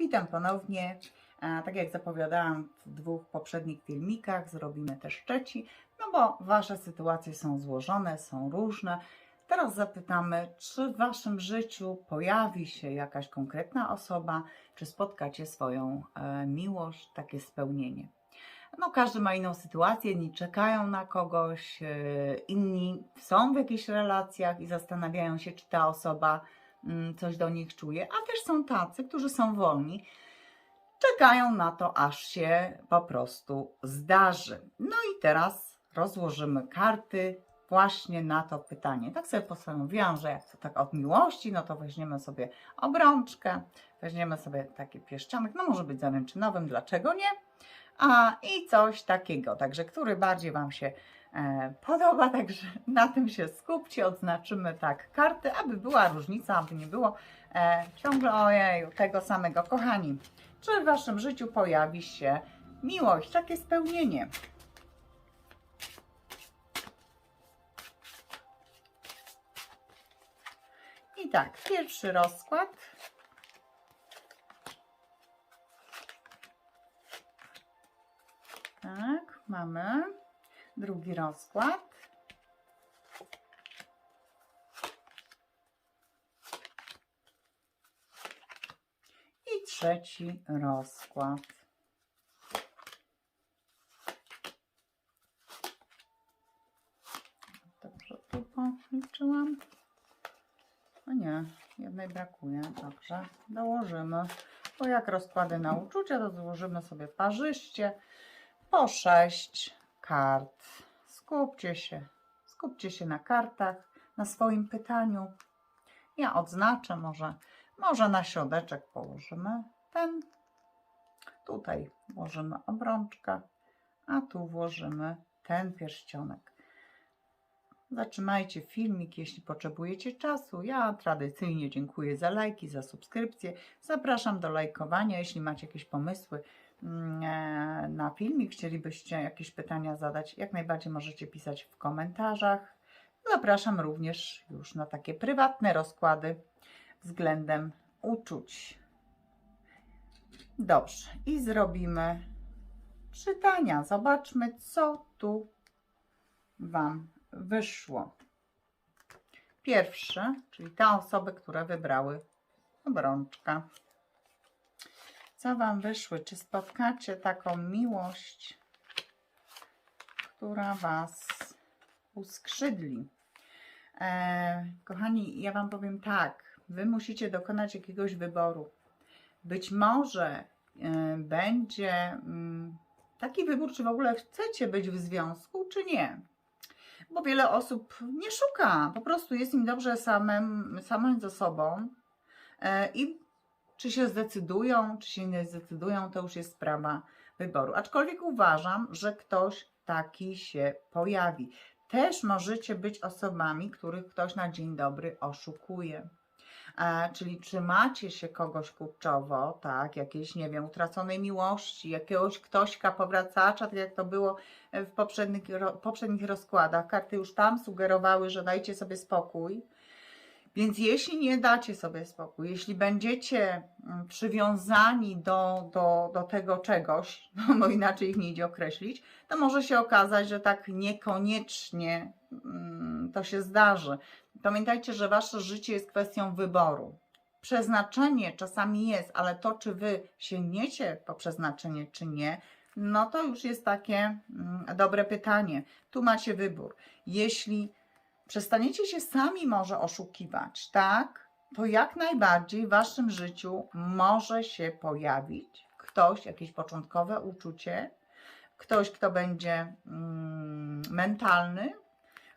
Witam ponownie. E, Tak jak zapowiadałam w dwóch poprzednich filmikach, zrobimy też trzeci, no bo Wasze sytuacje są złożone, są różne. Teraz zapytamy, czy w Waszym życiu pojawi się jakaś konkretna osoba, czy spotkacie swoją e, miłość, takie spełnienie. No, każdy ma inną sytuację, inni czekają na kogoś, e, inni są w jakichś relacjach i zastanawiają się, czy ta osoba coś do nich czuje, a też są tacy, którzy są wolni, czekają na to, aż się po prostu zdarzy. No i teraz rozłożymy karty właśnie na to pytanie. Tak sobie postanowiłam, że jak to tak od miłości, no to weźmiemy sobie obrączkę, weźmiemy sobie taki pierścionek, no może być zaręczynowym, dlaczego nie? A i coś takiego, także który bardziej Wam się podoba, także na tym się skupcie, odznaczymy tak karty, aby była różnica, aby nie było e, ciągle ojeju tego samego. Kochani, czy w Waszym życiu pojawi się miłość, takie spełnienie? I tak, pierwszy rozkład. Tak, mamy. Drugi rozkład. I trzeci rozkład. Dobrze, tu policzyłam. O nie, jednej brakuje. Dobrze, dołożymy. Bo jak rozkłady na uczucia, to złożymy sobie parzyście po sześć kart. Skupcie się, skupcie się na kartach, na swoim pytaniu. Ja odznaczę, może, może na środeczek położymy ten. Tutaj włożymy obrączkę, a tu włożymy ten pierścionek. Zatrzymajcie filmik, jeśli potrzebujecie czasu. Ja tradycyjnie dziękuję za lajki, za subskrypcje. Zapraszam do lajkowania, jeśli macie jakieś pomysły na filmik, chcielibyście jakieś pytania zadać, jak najbardziej możecie pisać w komentarzach. Zapraszam również już na takie prywatne rozkłady względem uczuć. Dobrze, i zrobimy czytania. Zobaczmy, co tu Wam wyszło. Pierwsze, czyli te osoby, które wybrały obrączka. Co Wam wyszły? Czy spotkacie taką miłość, która Was uskrzydli? E, kochani, ja Wam powiem tak. Wy musicie dokonać jakiegoś wyboru. Być może e, będzie mm, taki wybór, czy w ogóle chcecie być w związku, czy nie bo wiele osób nie szuka, po prostu jest im dobrze samym, samym ze sobą e, i czy się zdecydują, czy się nie zdecydują, to już jest sprawa wyboru. Aczkolwiek uważam, że ktoś taki się pojawi. Też możecie być osobami, których ktoś na dzień dobry oszukuje. E, czyli trzymacie się kogoś kurczowo, tak, jakiejś, nie wiem, utraconej miłości, jakiegoś ktośka powracacza, tak jak to było w poprzednich, poprzednich rozkładach. Karty już tam sugerowały, że dajcie sobie spokój. Więc jeśli nie dacie sobie spokój, jeśli będziecie mm, przywiązani do, do, do tego czegoś, no bo inaczej ich nie idzie określić, to może się okazać, że tak niekoniecznie mm, to się zdarzy. Pamiętajcie, że wasze życie jest kwestią wyboru. Przeznaczenie czasami jest, ale to, czy wy sięgniecie po przeznaczenie, czy nie, no to już jest takie mm, dobre pytanie. Tu macie wybór. Jeśli przestaniecie się sami może oszukiwać, tak, to jak najbardziej w waszym życiu może się pojawić ktoś, jakieś początkowe uczucie, ktoś, kto będzie mm, mentalny,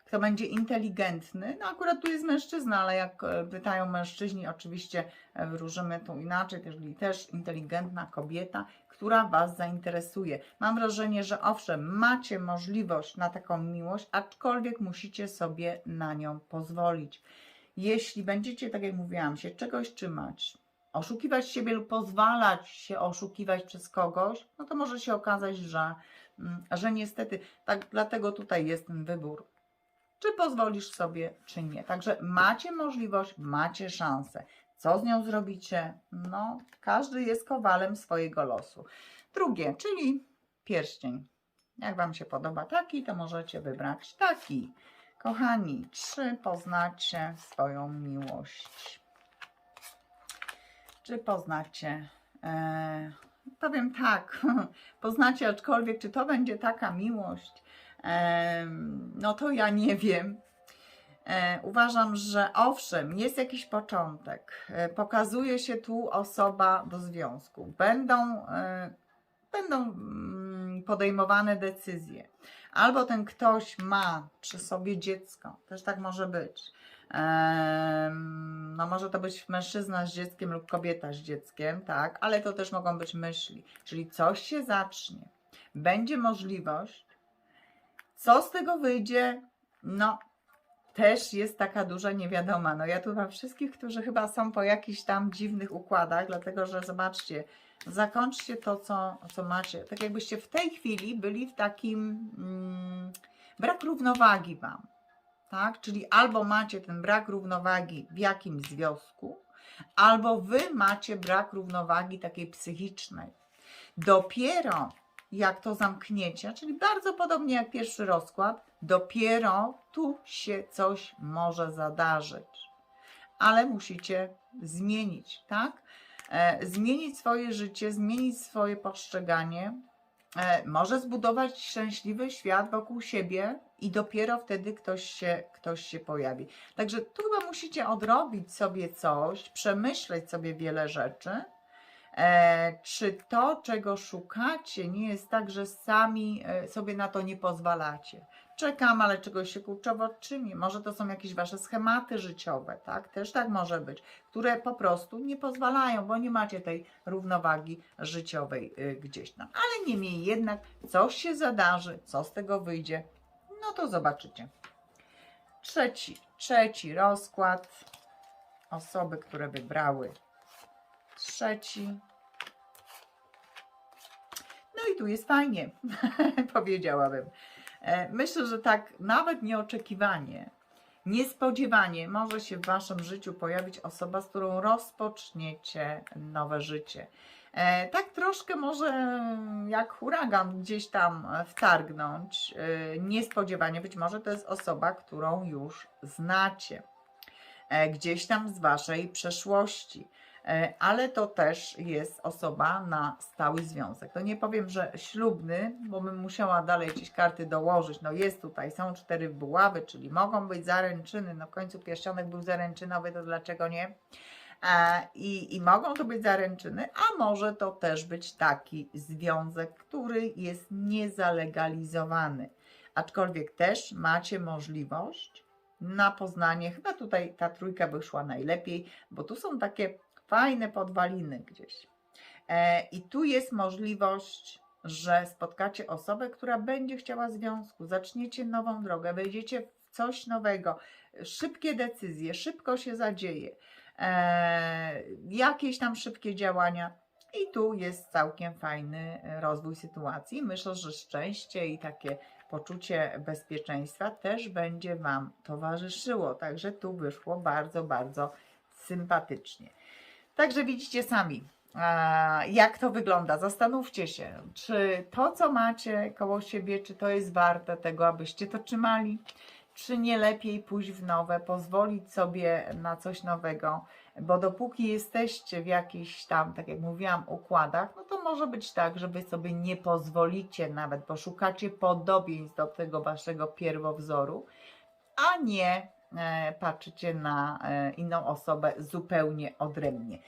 kto będzie inteligentny. No akurat tu jest mężczyzna, ale jak e, pytają mężczyźni, oczywiście e, wróżymy tu inaczej, czyli też inteligentna kobieta, która Was zainteresuje. Mam wrażenie, że owszem, macie możliwość na taką miłość, aczkolwiek musicie sobie na nią pozwolić. Jeśli będziecie, tak jak mówiłam, się czegoś trzymać, oszukiwać siebie lub pozwalać się oszukiwać przez kogoś, no to może się okazać, że, mm, że niestety, tak dlatego tutaj jest ten wybór czy pozwolisz sobie, czy nie. Także macie możliwość, macie szansę. Co z nią zrobicie? No, każdy jest kowalem swojego losu. Drugie, czyli pierścień. Jak Wam się podoba taki, to możecie wybrać taki. Kochani, czy poznacie swoją miłość? Czy poznacie? E, powiem tak, poznacie, aczkolwiek czy to będzie taka miłość, e, no to ja nie wiem. E, uważam, że owszem, jest jakiś początek. E, pokazuje się tu osoba do związku. Będą, e, będą mm, podejmowane decyzje. Albo ten ktoś ma przy sobie dziecko, też tak może być. No może to być mężczyzna z dzieckiem lub kobieta z dzieckiem, tak, ale to też mogą być myśli. Czyli coś się zacznie. Będzie możliwość. Co z tego wyjdzie? No, też jest taka duża niewiadoma. No ja tu wam wszystkich, którzy chyba są po jakichś tam dziwnych układach, dlatego że zobaczcie, zakończcie to, co, co macie. Tak jakbyście w tej chwili byli w takim mm, brak równowagi wam. Tak? Czyli albo macie ten brak równowagi w jakimś związku, albo wy macie brak równowagi takiej psychicznej. Dopiero jak to zamkniecie, czyli bardzo podobnie jak pierwszy rozkład, dopiero tu się coś może zadarzyć. Ale musicie zmienić, tak? E, zmienić swoje życie, zmienić swoje postrzeganie, e, może zbudować szczęśliwy świat wokół siebie i dopiero wtedy ktoś się, ktoś się pojawi. Także tu chyba musicie odrobić sobie coś, przemyśleć sobie wiele rzeczy. E, czy to, czego szukacie, nie jest tak, że sami e, sobie na to nie pozwalacie? Czekam, ale czegoś się kurczowo czyni. Może to są jakieś wasze schematy życiowe, tak? Też tak może być, które po prostu nie pozwalają, bo nie macie tej równowagi życiowej y, gdzieś tam. Ale niemniej jednak coś się zadarzy, co z tego wyjdzie, no to zobaczycie. Trzeci, trzeci rozkład. Osoby, które wybrały trzeci. No i tu jest fajnie, powiedziałabym. E, Myślę, że tak nawet nieoczekiwanie, niespodziewanie może się w Waszym życiu pojawić osoba, z którą rozpoczniecie nowe życie. E, Tak troszkę może jak huragan gdzieś tam wtargnąć, e, niespodziewanie. Być może to jest osoba, którą już znacie, gdzieś tam z Waszej przeszłości. E, ale to też jest osoba na stały związek. To nie powiem, że ślubny, bo bym musiała dalej jakieś karty dołożyć. No jest tutaj, są cztery buławy, czyli mogą być zaręczyny. No w końcu pierścionek był zaręczynowy, to dlaczego nie? E, I, I mogą to być zaręczyny, a może to też być taki związek, który jest niezalegalizowany. Aczkolwiek też macie możliwość na poznanie, chyba tutaj ta trójka by szła najlepiej, bo tu są takie fajne podwaliny gdzieś. E, I tu jest możliwość, że spotkacie osobę, która będzie chciała związku, zaczniecie nową drogę, wejdziecie w coś nowego, szybkie decyzje, szybko się zadzieje, e, jakieś tam szybkie działania. I tu jest całkiem fajny rozwój sytuacji. Myślę, że szczęście i takie poczucie bezpieczeństwa też będzie Wam towarzyszyło. Także tu wyszło bardzo, bardzo sympatycznie. Także widzicie sami, jak to wygląda. Zastanówcie się, czy to, co macie koło siebie, czy to jest warte tego, abyście to trzymali, czy nie lepiej pójść w nowe, pozwolić sobie na coś nowego, bo dopóki jesteście w jakichś tam, tak jak mówiłam, układach, no to może być tak, że wy sobie nie pozwolicie nawet, bo szukacie podobieństw do tego waszego pierwowzoru, a nie patrzycie na e, inną osobę zupełnie odrębnie.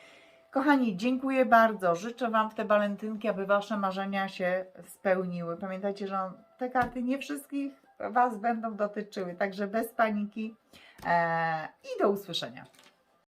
Kochani, dziękuję bardzo. Życzę Wam w te walentynki, aby Wasze marzenia się spełniły. Pamiętajcie, że te karty nie wszystkich Was będą dotyczyły, także bez paniki e, i do usłyszenia.